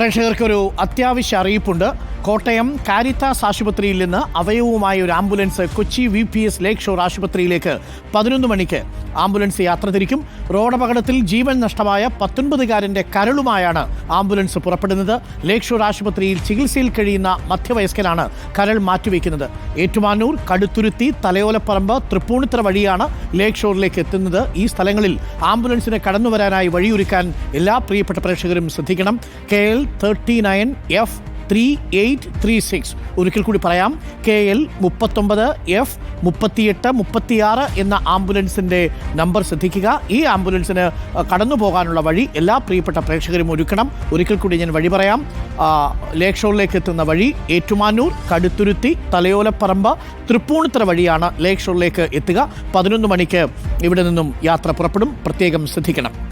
പ്രേക്ഷകർക്ക് ഒരു അത്യാവശ്യ അറിയിപ്പുണ്ട്. കോട്ടയം കാരിത്താസ് ആശുപത്രിയിൽ നിന്ന് അവയവുമായ ഒരു ambulance Kochi V P S Lakeshore ആശുപത്രിയിലേക്ക് പതിനൊന്ന് മണിക്ക്. ആംബുലൻസ് യാത്ര തിരിക്കും. റോഡപകടത്തിൽ ജീവൻ നഷ്ടമായ പത്തൊൻപതുകാരന്റെ കരളുമായാണ് ആംബുലൻസ് പുറപ്പെടുന്നത്. ലേക്ക് ഷോർ ആശുപത്രിയിൽ ചികിത്സയിൽ കഴിയുന്ന മധ്യവയസ്കനാണ് കരൾ മാറ്റിവെക്കുന്നത്. ഏറ്റുമാനൂർ കടുത്തുരുത്തി തലയോലപ്പറമ്പ് തൃപ്പൂണിത്തറ വഴിയാണ് ലേക്ക് ഷോറിലേക്ക് എത്തുന്നത്. ഈ സ്ഥലങ്ങളിൽ ആംബുലൻസിന് കടന്നുവരാനായി വഴിയൊരുക്കാൻ എല്ലാ പ്രിയപ്പെട്ട പ്രേക്ഷകരും ശ്രദ്ധിക്കണം. K L thirty nine F three eight three six ഒരിക്കൽ കൂടി പറയാം കെ എൽ മുപ്പത്തൊമ്പത് എഫ് മുപ്പത്തിയെട്ട് മുപ്പത്തിയാറ് എന്ന ആംബുലൻസിന്റെ നമ്പർ ശ്രദ്ധിക്കുക. ഈ ആംബുലൻസിന് കടന്നു പോകാനുള്ള വഴി എല്ലാ പ്രിയപ്പെട്ട പ്രേക്ഷകരും ഒരുക്കണം. ഒരിക്കൽ കൂടി ഞാൻ വഴി പറയാം ആ, ലേക്ക് ഷോറിലേക്ക് എത്തുന്ന വഴി ഏറ്റുമാനൂർ കടുത്തുരുത്തി തലയോലപ്പറമ്പ് തൃപ്പൂണിത്തറ വഴിയാണ് ലേക്ക് ഷോറിലേക്ക് എത്തുക. പതിനൊന്ന് മണിക്ക് ഇവിടെ നിന്നും യാത്ര പുറപ്പെടും. പ്രത്യേകം ശ്രദ്ധിക്കണം.